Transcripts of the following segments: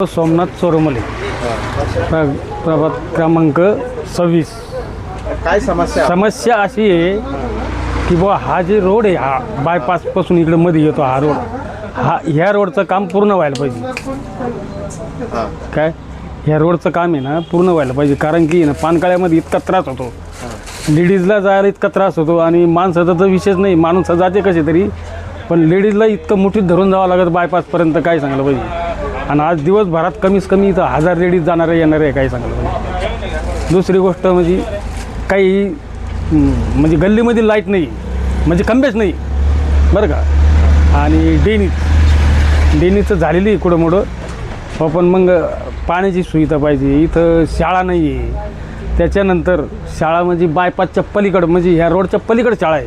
सोमनाथ चोरमले प्र- प्रभाग क्रमांक सव्वीस. काय समस्या? समस्या अशी आहे की बुवा हा जे रोड आहे हा बायपासपासून इकडे मध्ये येतो हा रोड. हा ह्या रोडचं काम पूर्ण व्हायला पाहिजे. काय? ह्या रोडचं काम आहे ना पूर्ण व्हायला पाहिजे. कारण की ना पानकाळ्यामध्ये इतका त्रास होतो. लेडीजला जायला इतका त्रास होतो आणि माणसाचा तर विषयच नाही. माणूस जाते कसे तरी पण लेडीजला इतकं मुठीत धरून जावं लागत बायपासपर्यंत काय सांगलं पाहिजे? आणि आज दिवसभरात कमीच कमी इथं हजार लेडीज जाणारे येणारे आहे काय सांगलं पाहिजे? दुसरी गोष्ट म्हणजे काही म्हणजे गल्लीमध्ये लाइट नाही म्हणजे खंबेच नाही बरं का? आणि डेनी डेनीचं झालेली आहे कुठं मोठं. हो पण मग पाण्याची सुविधा पाहिजे इथं शाळा नाही आहे. त्याच्यानंतर शाळा म्हणजे बायपासच्या पलीकडं म्हणजे ह्या रोडच्या पलीकडं शाळा आहे.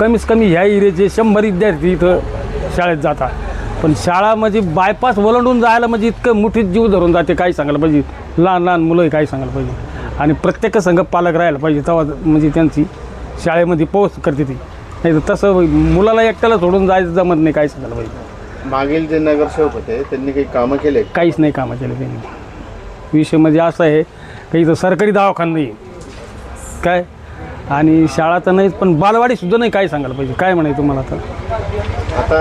कमीत कमी ह्या एरियाचे शंभर विद्यार्थी इथं शाळेत जातात. पण शाळा म्हणजे बायपास ओलांडून जायला म्हणजे इतकं मोठीच जीव धरून जाते काय सांगायला पाहिजे. लहान लहान मुलं काय सांगायला पाहिजे. आणि प्रत्येक संघ पालक राहायला पाहिजे तेव्हा म्हणजे त्यांची शाळेमध्ये पोहोच करते ती. नाही तर तसं मुलाला एकट्याला सोडून जायचं जमत नाही काय सांगायला पाहिजे. मागील जे नगरसेवक होते त्यांनी काही कामं केले? काहीच नाही कामं केलं त्यांनी. विषय म्हणजे असा आहे की इथं सरकारी दवाखाना नाही. काय? आणि शाळा तर नाहीच पण बालवाडी सुद्धा नाही काय सांगायला पाहिजे? काय म्हणाय तुम्हाला आता? आता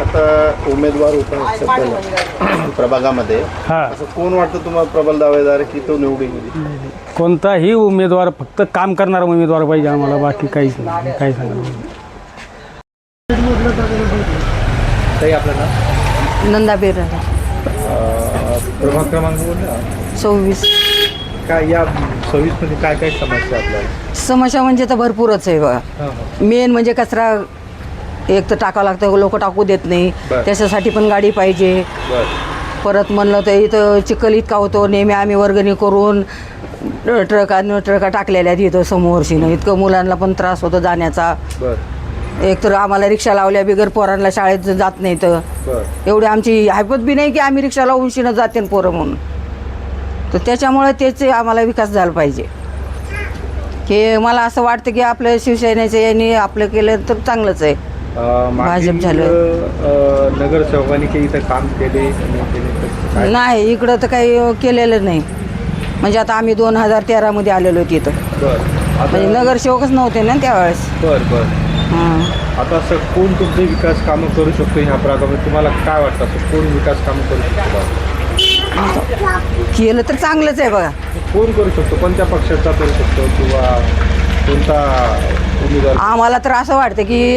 आता उमेदवार सध्याला प्रभागामध्ये. हां. असं कोण वाटतं तुम्हाला प्रबल दावेदार की तो निवडून येईल? कोणताही उमेदवार फक्त काम करणारा उमेदवार पाहिजे आम्हाला बाकी काहीच नाही. काय सांगायला पाहिजे नंदा बेराडा प्रभाग क्रमांक बोलला सव्वीस. काय या सव्वीसमध्ये काय काय समस्या आपल्याला समस्या म्हणजे तर भरपूरच आहे बघा. मेन म्हणजे कचरा एक तर टाकावं लागतं लोक टाकू देत नाही. बरं. त्याच्यासाठी पण गाडी पाहिजे. बर. परत म्हणलं तर इथं चिखल इतका होतो नेहमी आम्ही वर्गणी करून ट्रका ट्रका टाकलेल्या आहेत इथं समोरशीनं इतकं मुलांना पण त्रास होतो जाण्याचा. बर. एक तर आम्हाला रिक्षा लावल्या बिगर पोरांना शाळेत जात नाही तर बर. एवढी आमची हायपत बी नाही की आम्ही रिक्षाला उंशीनं जाते न पोरं म्हणून. तर त्याच्यामुळे त्याचे आम्हाला विकास झाला पाहिजे. की मला असं वाटतं की आपलं शिवसेनेचं यांनी आपलं केलं तर चांगलंच आहे. भाजप झालं. नगरसेवकांनी काही इथं काम केले नाही इकडं तर काही केलेलं नाही. म्हणजे आता आम्ही दोन हजार तेरामध्ये आलेलो होतो इथं म्हणजे नगरसेवकच नव्हते ना त्यावेळेस. बर बर. हां. आता असं कोण तुमचे विकास कामं करू शकतो ह्या भागामध्ये तुम्हाला काय वाटतं? असं कोण विकास कामं करू शकतो? केलं तर चांगलंच आहे बघा. कोण करू शकतो? कोणत्या पक्षाचा करू शकतो? किंवा कोणता उमेदवार? आम्हाला तर असं वाटतं की